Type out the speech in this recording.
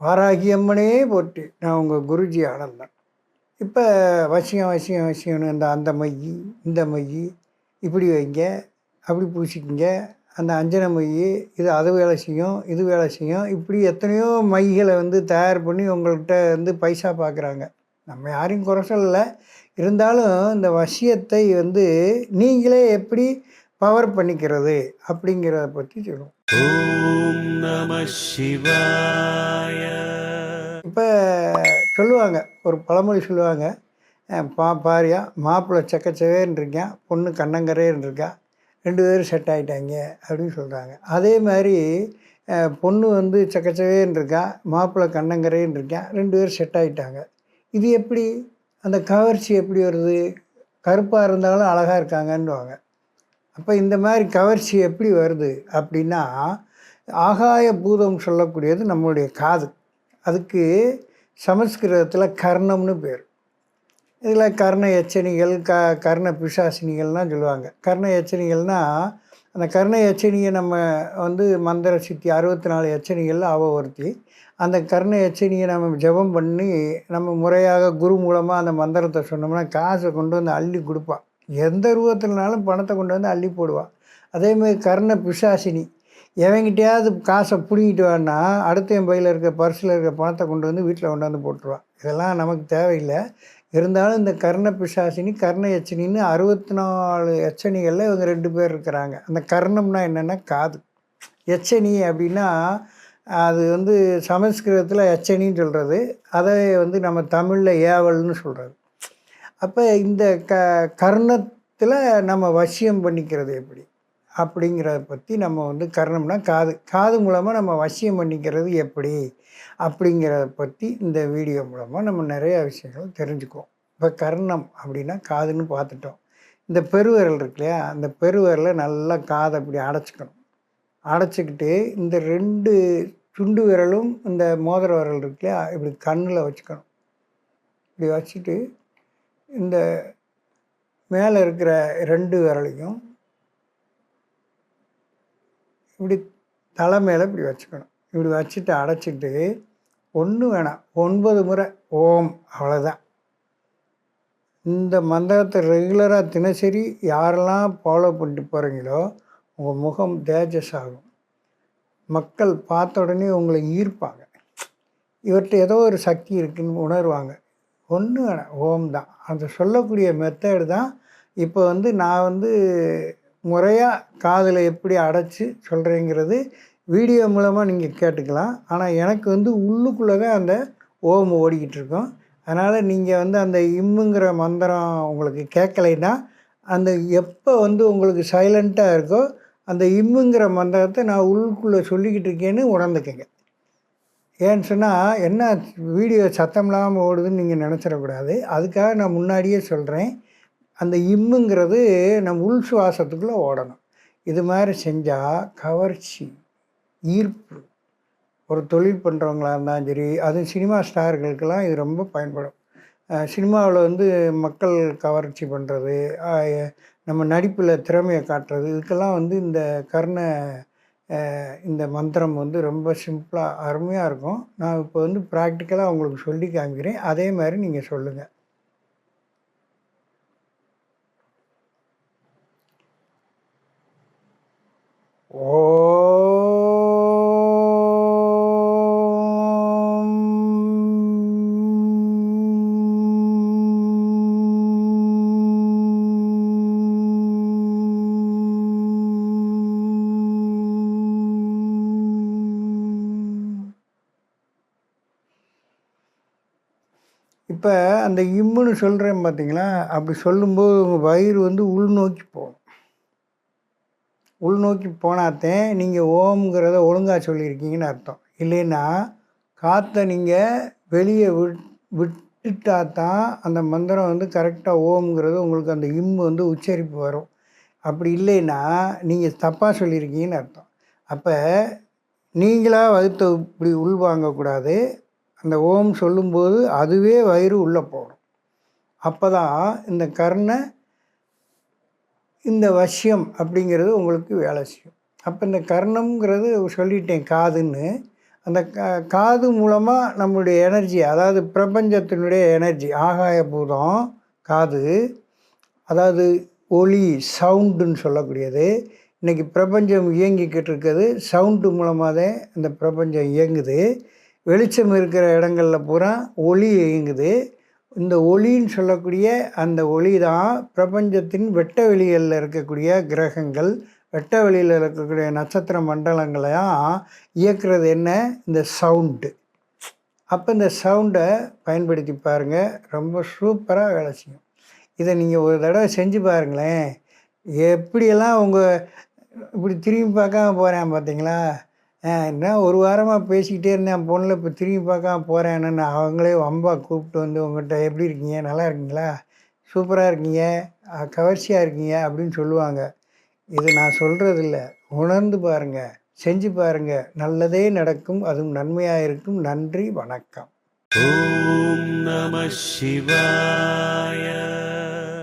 வாராகி அம்மனே போற்றி. நான் உங்கள் குருஜி ஆனந்தன். இப்போ வசியம் வசியம் வசியம்னு இந்த அந்த மைய இந்த மைய இப்படி வைங்க அப்படி பூசிக்கிங்க. அந்த அஞ்சனை மை இது அது வேலை செய்யும் இது வேலை செய்யும். இப்படி எத்தனையோ மைகளை வந்து தயார் பண்ணி உங்கள்கிட்ட வந்து பைசா பார்க்குறாங்க நம்ம யாரையும் குறை சொல்லலை. இருந்தாலும் இந்த வசியத்தை வந்து நீங்களே எப்படி பவர் பண்ணிக்கிறது அப்படிங்கிறத பற்றி சொல்லுவோம். ஓம் நம சிவாய. இப்போ சொல்லுவாங்க ஒரு பழமொழி சொல்லுவாங்க பா பாரியா மாப்பிள்ளை செக்கச்சவேன்னு இருக்கான் பொண்ணு கண்ணங்கரேன்னு இருக்கா ரெண்டு பேரும் செட் ஆகிட்டாங்க அப்படின்னு சொல்கிறாங்க அதே மாதிரி பொண்ணு வந்து செக்கச்சவேன்னு இருக்கா மாப்பிள்ளை கண்ணங்கரேன்னு இருக்கான் ரெண்டு பேரும் செட் ஆகிட்டாங்க இது எப்படி? அந்த கவர்ச்சி எப்படி வருது? கருப்பாக இருந்தாலும் அழகாக இருக்காங்கன்னுவாங்க. அப்போ இந்த மாதிரி கவர்ச்சி எப்படி வருது அப்படின்னா ஆகாய பூதம் சொல்லக்கூடியது நம்மளுடைய காது. அதுக்கு சமஸ்கிருதத்தில் கர்ணம்னு பேர். இதில் கர்ண எச்சனிகள் க கர்ண பிசாசினிகள்லாம் சொல்லுவாங்க. கர்ண எச்சனிகள்னால் அந்த கர்ண எச்சனியை நம்ம வந்து மந்திர சித்தி அறுபத்தி நாலு எச்சனிகள் அவ ஒருத்தி அந்த கர்ண எச்சனியை நம்ம ஜெபம் பண்ணி நம்ம முறையாக குரு மூலமாக அந்த மந்திரத்தை சொன்னோம்னா காசை கொண்டு வந்து அள்ளி கொடுப்பான் எந்த ரூபத்துலனாலும் பணத்தை கொண்டு வந்து அள்ளி போடுவான் அதேமாதிரி கர்ண பிசாசினி. எவங்கிட்டையாவது காசை பிடிங்கிட்டு வான்னா அடுத்த என் பையில் இருக்க பர்ஸில் இருக்க பணத்தை கொண்டு வந்து வீட்டில் கொண்டு வந்து போட்டுருவான் இதெல்லாம் நமக்கு தேவையில்லை. இருந்தாலும் இந்த கர்ண பிசாசினி கர்ண எச்சனின்னு அறுபத்தி நாலு எச்சனிகளில் இவங்க ரெண்டு பேர் இருக்கிறாங்க. அந்த கர்ணம்னா என்னென்னா காது. எச்சனி அப்படின்னா அது வந்து சமஸ்கிருதத்தில் எச்சனின்னு சொல்கிறது அதை வந்து நம்ம தமிழில் ஏவல்னு சொல்கிறது அப்போ இந்த க கர்ணத்தில் நம்ம வசியம் பண்ணிக்கிறது எப்படி? அப்படிங்கிறத பற்றி நம்ம வந்து கர்ணம்னா காது காது மூலமாக நம்ம வசியம் பண்ணிக்கிறது எப்படி? அப்படிங்கிறத பற்றி இந்த வீடியோ மூலமாக நம்ம நிறைய விஷயங்கள் தெரிஞ்சுக்குவோம். இப்போ கர்ணம் அப்படின்னா காதுன்னு பார்த்துட்டோம். இந்த பெருவிரல் இருக்கு இல்லையா? அந்த பெருவிரலை நல்லா காதை அப்படி அடைச்சிக்கணும். அடைச்சிக்கிட்டு இந்த ரெண்டு சுண்டு விரலும் இந்த மோதிர விரல் இருக்கு இல்லையா? இப்படி கண்ணில் வச்சுக்கணும். இப்படி வச்சுட்டு இந்த மேலே இருக்கிற ரெண்டு விரலையும் இப்படி தலை மேலே இப்படி வச்சுக்கணும். இப்படி வச்சுட்டு அடைச்சிட்டு ஒன்று வேணாம். ஒன்பது முறை ஓம் அவ்வளோதான் இந்த மந்திரத்தை ரெகுலராக தினசரி யாரெல்லாம் ஃபாலோ பண்ணிட்டு போகிறீங்களோ உங்கள் முகம் தேஜஸ் ஆகும் மக்கள் பார்த்த உடனே உங்களை ஈர்ப்பாங்க. இவர்கிட்ட ஏதோ ஒரு சக்தி இருக்குன்னு உணர்வாங்க. ஒன்று வேணாம் ஓம் தான். அந்த சொல்லக்கூடிய மெத்தடு தான். இப்போ வந்து நான் வந்து முறையாக காதில் எப்படி அடைச்சி சொல்கிறேங்கிறது வீடியோ மூலமாக நீங்கள் கேட்டுக்கலாம். ஆனால் எனக்கு வந்து உள்ளுக்குள்ளே தான் அந்த ஓம் ஓடிக்கிட்டு இருக்கோம். அதனால் நீங்கள் வந்து அந்த இம்முங்கிற மந்திரம் உங்களுக்கு கேட்கலைன்னா அந்த எப்போ வந்து உங்களுக்கு சைலண்ட்டாக இருக்கோ அந்த இம்முங்கிற மந்திரத்தை நான் உள்ளுக்குள்ளே சொல்லிக்கிட்டு இருக்கேன்னு உணர்ந்துக்கங்க. ஏன்னு சொன்னால் என்ன வீடியோ சத்தம் இல்லாமல் ஓடுதுன்னு நீங்கள் நினச்சிடக்கூடாது. அதுக்காக நான் முன்னாடியே சொல்கிறேன் அந்த இம்முங்கிறது நம்ம உள் சுவாசத்துக்குள்ளே ஓடணும். இது மாதிரி செஞ்சால் கவர்ச்சி ஈர்ப்பு. ஒரு தொழில் பண்ணுறவங்களா இருந்தாலும் சரி அதுவும் சினிமா ஸ்டார்களுக்கெல்லாம் இது ரொம்ப பயன்படும். சினிமாவில் வந்து மக்கள் கவர்ச்சி பண்ணுறது நம்ம நடிப்பில் திறமையை காட்டுறது இதுக்கெல்லாம் வந்து இந்த கர்ண இந்த மந்திரம் வந்து ரொம்ப சிம்பிளாக அருமையாக இருக்கும். நான் இப்போ வந்து ப்ராக்டிக்கலாக உங்களுக்கு சொல்லி காமிக்கிறேன். அதே மாதிரி நீங்கள் சொல்லுங்கள் ஓ இப்போ அந்த இம்முன்னு சொல்கிறேன் பார்த்தீங்களா அப்படி சொல்லும்போது உங்கள் வயிறு வந்து உள்நோக்கி போகும். உள்நோக்கி போனாத்தேன் நீங்கள் ஓம்ங்கிறத ஒழுங்காக சொல்லியிருக்கீங்கன்னு அர்த்தம். இல்லைன்னா காற்றை நீங்கள் வெளியே விட் விட்டுட்டா தான் அந்த மந்திரம் வந்து கரெக்டாக ஓம்ங்கிறது உங்களுக்கு அந்த இம்மு வந்து உச்சரிப்பு வரும். அப்படி இல்லைன்னா நீங்கள் தப்பாக சொல்லியிருக்கீங்கன்னு அர்த்தம். அப்போ நீங்களாக வகுத்த இப்படி உள்வாங்கக்கூடாது. அந்த ஓம் சொல்லும்போது அதுவே வயிறு உள்ளே போகும் அப்போ தான் இந்த கர்ண இந்த வசியம் அப்படிங்கிறது உங்களுக்கு வேலை செய்யும். அப்போ இந்த கர்ணம்ங்கிறது சொல்லிட்டேன் காதுன்னு. அந்த கா காது மூலமாக நம்மளுடைய எனர்ஜி அதாவது பிரபஞ்சத்தினுடைய எனர்ஜி ஆகாய பூதம் காது அதாவது ஒளி சவுண்டுன்னு சொல்லக்கூடியது. இன்றைக்கி பிரபஞ்சம் இயங்கிக்கிட்டு இருக்குது. சவுண்டு மூலமாக தான் இந்த பிரபஞ்சம் இயங்குது. வெளிச்சம் இருக்கிற இடங்களில் பூரா ஒளி இயங்குது. இந்த ஒளின்னு சொல்லக்கூடிய அந்த ஒளி தான் பிரபஞ்சத்தின் வெட்ட வெளிகளில் இருக்கக்கூடிய கிரகங்கள் வெட்ட வெளியில் இருக்கக்கூடிய நட்சத்திர மண்டலங்களையும் இயக்குறது என்ன? இந்த சவுண்டு. அப்போ இந்த சவுண்டை பயன்படுத்தி பாருங்கள் ரொம்ப சூப்பராக வேலை செய்யும். இதை நீங்கள் ஒரு தடவை செஞ்சு பாருங்களேன். எப்படியெல்லாம் உங்கள் இப்படி திரும்பி பார்க்காம போகிறேன் பார்த்தீங்களா என்ன ஒரு வாரமாக பேசிக்கிட்டே இருந்தேன். பொண்ணில் இப்போ திரும்பி பார்க்காம போகிறேன்னு நான் அவங்களே வம்பா கூப்பிட்டு வந்து உங்கள்கிட்ட எப்படி இருக்கீங்க? நல்லா இருக்கீங்களா? சூப்பராக இருக்கீங்க? கவர்ச்சியாக இருக்கீங்க? அப்படின்னு சொல்லுவாங்க. இது நான் சொல்கிறதில்ல உணர்ந்து பாருங்கள் செஞ்சு பாருங்கள் நல்லதே நடக்கும். அதுவும் நன்மையாக இருக்கும். நன்றி. வணக்கம். ஓம் நம சிவாய.